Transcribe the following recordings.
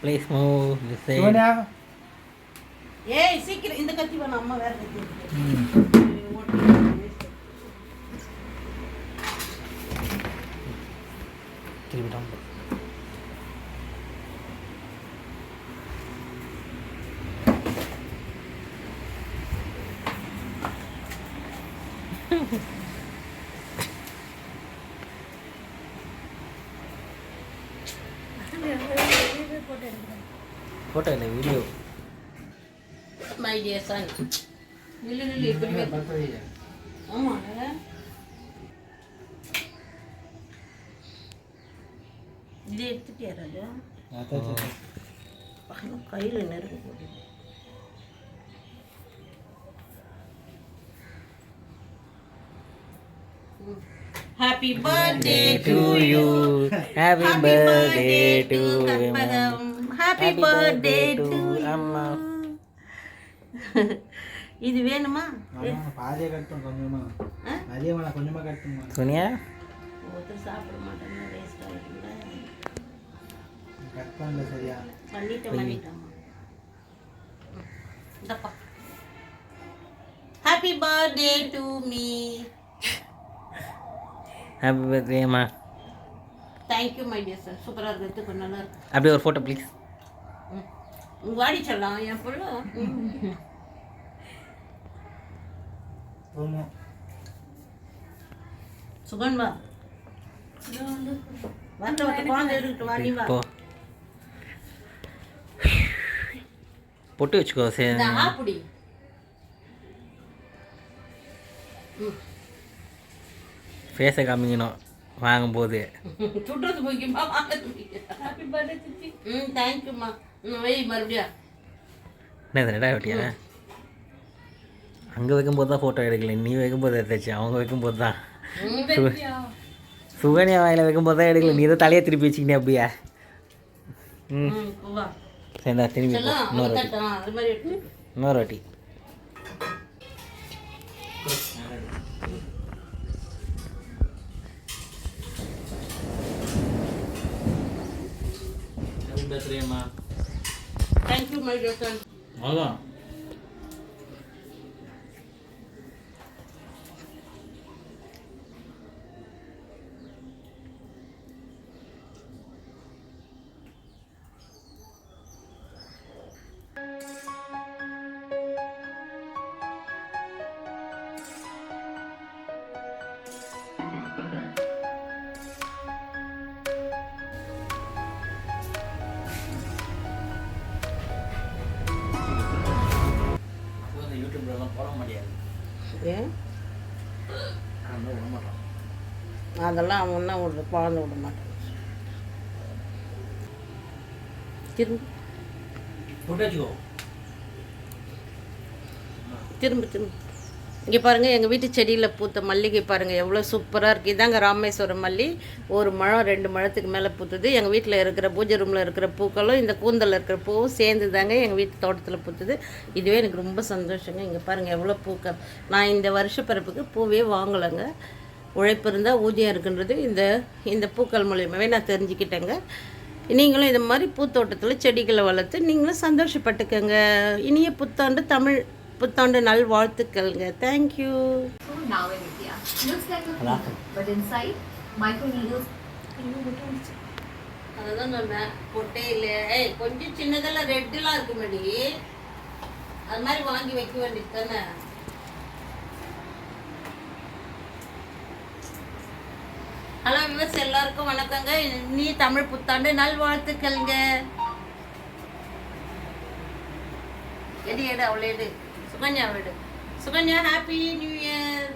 Please move the side ஏய் சீக்கிரம் இந்த கத்தி வேணும் அம்மா வேற கத்தி இருக்கு. ஓட்டு, waste. திருப்பி டவுன் ஃபோட்டோ இல்லை வீடியோ My dear son. நில்லு நில்லு இப்படி ஆமாங்க இது எடுத்துட்டியா ராஜா? பகலும் கையில் நெருங்க போட்டு. Happy birthday to you happy birthday to happy birthday to அம்மா இது வேணுமா? பாதியை கட்டும் கொஞ்சமா. ஆ? நிறைய வேணாம் கொஞ்சமா கட்டுமா? சோனியா ஒருத்தர் சாப்பிட மாட்டாங்க வேஸ்ட் ஆகிடும்ல கட் பண்ணல சரியா. பண்ணிட்டேன் பண்ணிட்டேன் இந்தப்பா. Happy birthday to me happy birthday அம்மா thank you my dear sir சூப்பராக இருக்கு எடுத்துக்கோ நல்லா இருக்கு. அப்படியே ஒரு ஃபோட்டோ ப்ளீஸ் வாடி சொல்லலாம் என் பொண்ணு வந்த வந்த குழந்தை இருக்கட்டும் வா. பொட்டு வச்சுக்கோ சரி ஆப்புடி ஃபேஸை காமிக்கணும் வாங்கும்போது. சுடுறது முக்கியமா வாங்குறது முக்கியம் ஹாப்பி பர்த்டே சித்தி. ம் தேங்க்யூம்மா ம். வை மறுபடியும். என்ன ரெடா வெட்டியா? அங்கே வைக்கும்போது தான் ஃபோட்டோ எடுக்கல நீ வைக்கும்போது எடுத்தாச்சு அவங்க வைக்கும்போது தான். சுகன்யா வாயில் வைக்கும்போது தான் எடுக்கல நீ தான் தலையை திருப்பி வச்சுக்கிட்டே அப்படியா? ம். சரிடா திரும்பி இன்னொரு வாட்டி. இன்னொரு வாட்டி. பர்த்டேம்மா thank you my dear son அவ்வளோதான் யூடியூப்லலாம் அதெல்லாம் என்ன விடுறது? குழந்தை விட மாட்டான். திரும்ப. திரும்ப திரும்ப. இங்கே பாருங்கள் எங்கள் வீட்டு செடியில் பூத்த மல்லிகை பாருங்கள் எவ்வளோ சூப்பராக இருக்குது இதாங்க ராமேஸ்வரம் மல்லி. ஒரு முழம் ரெண்டு முழத்துக்கு மேலே பூத்துது. எங்கள் வீட்டில் இருக்கிற பூஜை ரூமில் இருக்கிற பூக்களும் இந்த கூந்தலில் இருக்கிற பூவும் சேர்ந்து தாங்க எங்கள் வீட்டு தோட்டத்தில் பூத்துது. இதுவே எனக்கு ரொம்ப சந்தோஷங்க. இங்கே பாருங்கள் எவ்வளோ பூக்கள். நான் இந்த வருஷ பிறப்புக்கு பூவே வாங்கலைங்க. உழைப்பு இருந்தால் ஊதியம் இருக்குன்றது இந்த இந்த பூக்கள் மூலியமாகவே நான் தெரிஞ்சுக்கிட்டேங்க. நீங்களும் இந்த மாதிரி பூத்தோட்டத்தில் செடிகளை வளர்த்து நீங்களும் சந்தோஷப்பட்டுக்கங்க. இனிய புத்தாண்டு தமிழ் புத்தாண்டு நல் வாழ்த்துக்கள்ங்க தேங்க்யூ. அதுதான் சொன்னேன் பொட்டே இல்லை ஏய் கொஞ்சம் சின்னதெல்லாம் ரெட்டுலாம் இருக்கு மடி அது மாதிரி வாங்கி வைக்க வேண்டியது தானே ஹலோ விவஸ் எல்லாருக்கும் வணக்கங்க. நீ தமிழ் புத்தாண்டு நல்வாழ்த்துக்கள்ங்க. எடு எடு அவளை எடு. சுகன்யா எடு. சுகன்யா ஹாப்பி நியூ இயர்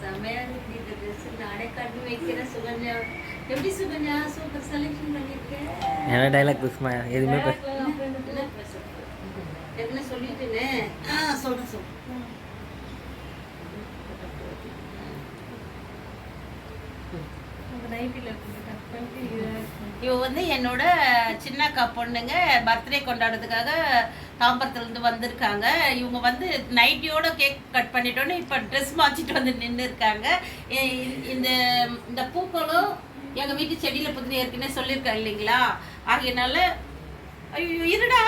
செமையா இருக்கு இந்த ட்ரெஸ் நானே கண்ணு வைக்கிறேன் சுகன்யா. எப்படி சுகன்யா? சூப்பர் செலெக்ஷன் பண்ணிருக்கேன் என்ன டைலாக் எதுவுமே என்ன சொல்லிட்டுனே ஆ சொல்றேன் சொல் இவ வந்து என்னோட சின்னக்கா பொண்ணுங்க பர்த்டே கொண்டாடுறதுக்காக தாம்பரத்துலேருந்து வந்திருக்காங்க. இவங்க வந்து நைட்டியோட கேக் கட் பண்ணிட்டோன்னு இப்போ ட்ரெஸ் மாற்றிட்டு வந்து நின்று இருக்காங்க இந்த இந்த பூக்களும் எங்கள் வீட்டு செடியில் பற்றி ஏற்கனவே சொல்லியிருக்காங்க இல்லைங்களா? ஆகையினால ஐயோ இருடா.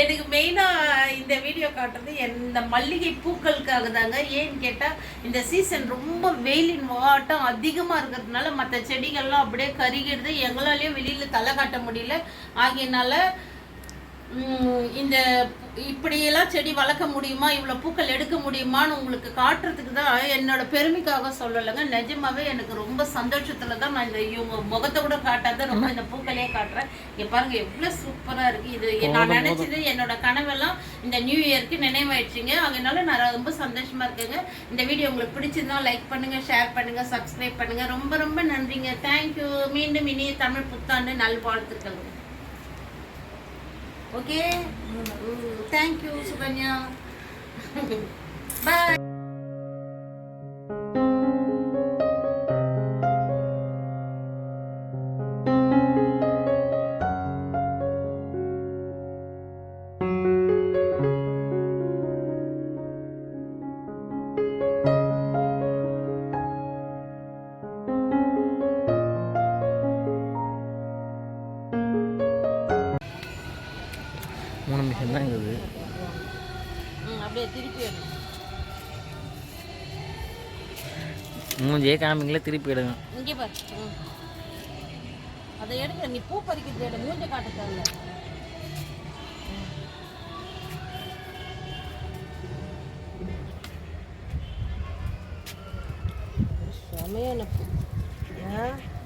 எனக்கு மெயினாக இந்த வீடியோ காட்டுறது இந்த மல்லிகை பூக்களுக்காக தாங்க. ஏன்னு கேட்டால் இந்த சீசன் ரொம்ப வெயிலின் வாட்டம் அதிகமாக இருக்கிறதுனால மற்ற செடிகள்லாம் அப்படியே கருகிடுது. எங்களாலேயும் வெளியில் தலை காட்ட முடியல. ஆகியனால இந்த இப்படியெல்லாம் செடி வளர்க்க முடியுமா? இவ்வளோ பூக்கள் எடுக்க முடியுமான்னு உங்களுக்கு காட்டுறதுக்கு தான் என்னோட பெருமைக்காக சொல்லலைங்க. நிஜமாவே எனக்கு ரொம்ப சந்தோஷத்தில் தான் நான் இந்த இவங்க முகத்தை கூட காட்டாத ரொம்ப இந்த பூக்களையே காட்டுறேன். இங்கே பாருங்க எவ்வளோ சூப்பராக இருக்குது இது நான் நினச்சது என்னோட கனவெல்லாம் இந்த நியூ இயர்க்கு நினைவாயிடுச்சுங்க. அதனால நான் ரொம்ப சந்தோஷமா இருக்கேங்க. இந்த வீடியோ உங்களுக்கு பிடிச்சிருந்தா லைக் பண்ணுங்க ஷேர் பண்ணுங்க சப்ஸ்கிரைப் பண்ணுங்க. ரொம்ப ரொம்ப நன்றிங்க. தேங்க்யூ மீண்டும் இனிய தமிழ் புத்தாண்டு நல்வாழ்த்துக்கள். ஓகே தேங்க்யூ சுகன்யா பாய் மூணு அப்படியே திருப்பி எடு. மூஞ்சியே காமிங்களே திருப்பி எடுங்க. இங்கே பாரு. அதை எடுக்க நீ பூ பறிக்கிறது எடு மூஞ்ச காட்ட தேவையில்ல செமையான பூ?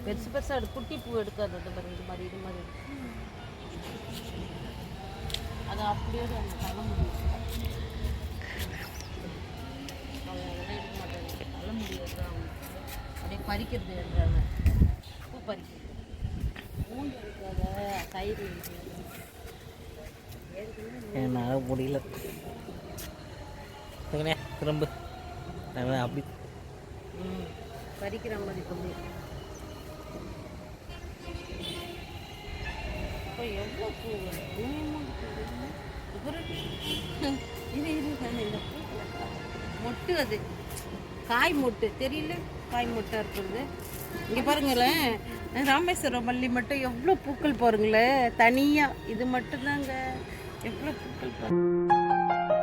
பெருசு பெருசாக எடு குட்டி பூ எடுக்காது. அது பாரு இது மாதிரி இது மாதிரி. அதை அப்படியே அந்த முடியும். பறிக்கிறது என்றாங்க பூ பறிக்கிறது பூண்டு எடுக்காத தயிர். என்னால் முடியல திரும்ப அப்படி பறிக்கிற மாதிரி கொண்டு இப்போ எவ்வளோ பூ இது இது இந்த பூ மொட்டு அது காய் மொட்டு தெரியல காய் முட்டை இருக்கிறது இங்கே பாருங்களேன் ராமேஸ்வரம் மல்லி மட்டும் எவ்வளோ பூக்கள் பாருங்களேன் தனியாக இது மட்டும்தாங்க. எவ்வளோ பூக்கள் பாருங்க.